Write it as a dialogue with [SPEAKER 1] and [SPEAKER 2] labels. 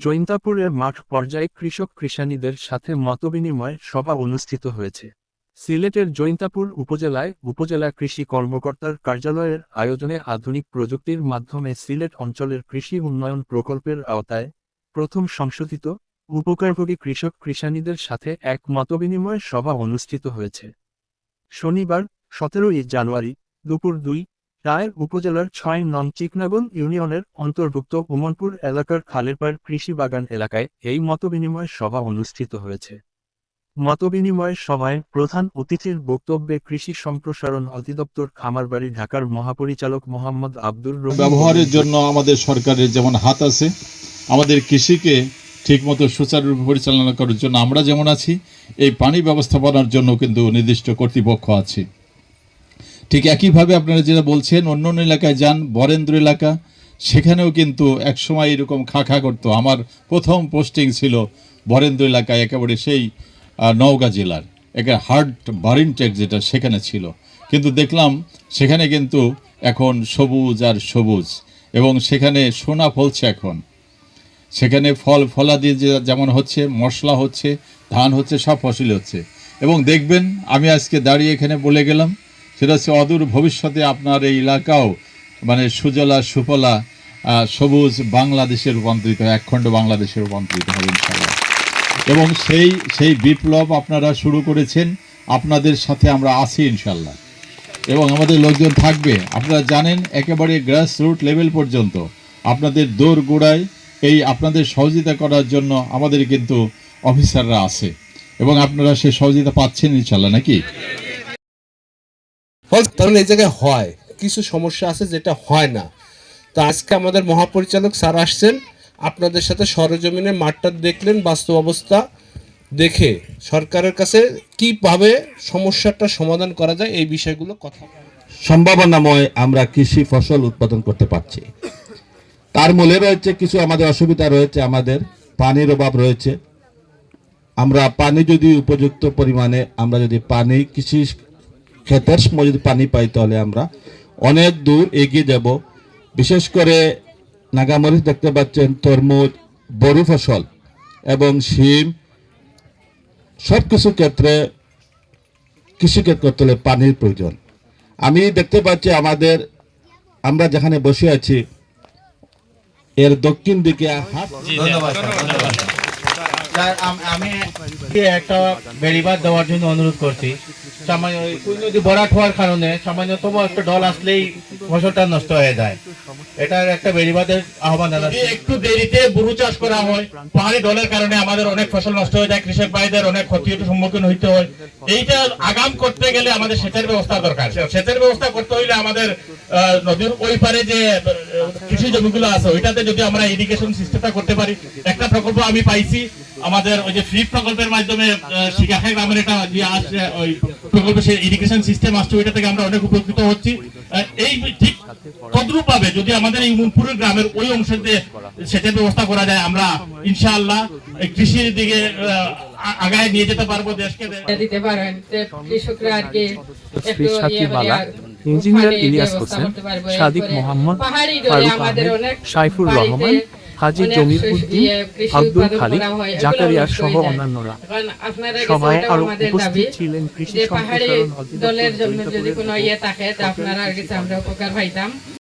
[SPEAKER 1] জৈন্তাপুরের মাঠ পর্যায়ে কৃষক কৃষানীদের সাথে মতবিনিময় সভা অনুষ্ঠিত হয়েছে। সিলেটের জৈন্তাপুর উপজেলায় উপজেলা কৃষি কর্মকর্তার কার্যালয়ের আয়োজনে আধুনিক প্রযুক্তির মাধ্যমে সিলেট অঞ্চলের কৃষি উন্নয়ন প্রকল্পের আওতায় প্রথম সংশোধিত উপকারভোগী কৃষক কৃষানীদের সাথে এক মতবিনিময় সভা অনুষ্ঠিত হয়েছে। শনিবার, সতেরোই জানুয়ারি, দুপুর দুই রায়ের উপজেলার ছয় নন চিকনাগন ইউনিয়নের অন্তর্ভুক্ত উমনপুর এলাকার খালেরপাড় কৃষি বাগান এলাকায় এই মতবিনিময় সভা অনুষ্ঠিত হয়েছে। মতবিনিময় সভায় প্রধান অতিথির বক্তব্যে কৃষি সম্প্রসারণ অধিদপ্তর খামারবাড়ি ঢাকার মহাপরিচালক মোহাম্মদ আব্দুর
[SPEAKER 2] ব্যবহারের জন্য আমাদের সরকারের যেমন হাত আছে আমাদের কৃষিকে ঠিকমতো সুচারুরূপে পরিচালনা করার জন্য আমরা যেমন আছি এই পানি ব্যবস্থাপনার জন্য কিন্তু নির্দিষ্ট কর্তৃপক্ষ আছে। ঠিক একইভাবে আপনারা যেটা বলছেন অন্য অন্য এলাকায় যান, বরেন্দ্র এলাকা, সেখানেও কিন্তু একসময় এরকম খা খা করতো। আমার প্রথম পোস্টিং ছিল বরেন্দ্র এলাকায়, একেবারে সেই নওগাঁ জেলার, একে হার্ড বারিনটেক যেটা সেখানে ছিল। কিন্তু দেখলাম সেখানে কিন্তু এখন সবুজ আর সবুজ, এবং সেখানে সোনা ফলছে এখন। সেখানে ফল ফলাদি যে যেমন হচ্ছে, মশলা হচ্ছে, ধান হচ্ছে, সব ফসল হচ্ছে। এবং দেখবেন, আমি আজকে দাঁড়িয়ে এখানে বলে গেলাম সেটা হচ্ছে অদূর ভবিষ্যতে আপনার এই এলাকাও মানে সুজলা সুফলা সবুজ বাংলাদেশে রূপান্তরিত হয়, একখণ্ড বাংলাদেশে রূপান্তরিত হবে ইনশাল্লাহ এবং সেই সেই বিপ্লব আপনারা শুরু করেছেন আপনাদের সাথে আমরা আছি ইনশাল্লাহ এবং আমাদের লোকজন থাকবে আপনারা জানেন একেবারে গ্রাস রুট লেভেল পর্যন্ত আপনাদের দৌড় গোড়ায় এই আপনাদের সহযোগিতা করার জন্য আমাদের কিন্তু অফিসাররা আছে। এবং আপনারা সেই সহযোগিতা পাচ্ছেন ইনশাল্লাহ নাকি?
[SPEAKER 3] কারণ এই জায়গায় হয়। কিছু সমস্যা আছে যেটা হয় না। তো আজকে আমাদের মহাপরিচালক স্যার আসছেন। আপনাদের সাথে সরজমিনে মাঠটা দেখলেন, বাস্তব অবস্থা দেখে। সরকারের কাছে কীভাবে সমস্যাটা সমাধান করা যায়, এই বিষয়গুলো কথা
[SPEAKER 4] সম্ভাবনাময় আমরা কৃষি ফসল উৎপাদন করতে পারছি। তার মূলে রয়েছে কিছু আমাদের অসুবিধা রয়েছে, আমাদের পানির অভাব রয়েছে। আমরা পানি যদি উপযুক্ত পরিমাণে আমরা যদি পানি কৃষি ক্ষেতের সময় যদি পানি পাই তাহলে আমরা অনেক দূর এগিয়ে যাব। বিশেষ করে নাগামরিচ দেখতে পাচ্ছেন, তরমুজ, বড়ি ফসল এবং শিম সব কিছু ক্ষেত্রে কৃষিক্ষেত্র করতে হলে পানির প্রয়োজন। আমি দেখতে পাচ্ছি আমাদের, আমরা যেখানে বসে আছি, এর দক্ষিণ দিকে হাত
[SPEAKER 5] ধন্যবাদ। আম- একটা দেওয়ার জন্য অনুরোধ করছি। সামান্য ভরাট হওয়ার কারণে একটা ডল আসলেই ফসলটা নষ্ট হয়ে যায়। এটার একটা আহ্বান জানাচ্ছি। একটু দেরিতে বুরু চাষ করা হয়, পাহাড়ি ডলের কারণে আমাদের অনেক ফসল নষ্ট হয়ে যায়, কৃষক ভাইদের অনেক ক্ষতির সম্মুখীন হইতে হয়। এইটা আগাম করতে গেলে আমাদের সেচের ব্যবস্থা দরকার। সেচের ব্যবস্থা করতে হইলে আমাদের নদীর ওই পারে যে কৃষি জমিগুলো আছে ওইটাতে যদি আমরা ইরিগেশন সিস্টেমটা করতে পারি একটা প্রকল্প আমি পাইছি আমাদের ওই যে ফ্রি প্রকল্পের মাধ্যমে শিকাখা গ্রামের এটা যে আসছে ওই প্রকল্পে সেই ইরিগেশন সিস্টেম আসছে ওইটা থেকে আমরা অনেক উপকৃত হচ্ছি। এই ঠিক তদ্রুপ ভাবে যদি আমাদের এই উমনপুরের গ্রামের ওই অংশে সেচের ব্যবস্থা করা যায় আমরা ইনশাআল্লাহ কৃষির দিকে আগায় নিয়ে যেতে পারব দেশকে।
[SPEAKER 6] দিতে পারেন কৃষকরা আর কি একটু
[SPEAKER 1] ইঞ্জিনিয়ার ইলিয়াস হোসেন, সাদিক মোহাম্মদ, ফারুক আহমেদ, সাইফুর রহমান, হাজি জমির উদ্দিন,
[SPEAKER 6] ইয়ে,
[SPEAKER 1] আব্দুল খালিক, জাকারিয়া সহ অন্যান্যরা। সভায়
[SPEAKER 6] আরও
[SPEAKER 1] উপস্থিত ছিলেন কৃষি সম্প্রসারণ
[SPEAKER 6] দলের জন্য যদি কোনো ইয়ে থাকে আপনারা আমরা উপকার পাইতাম।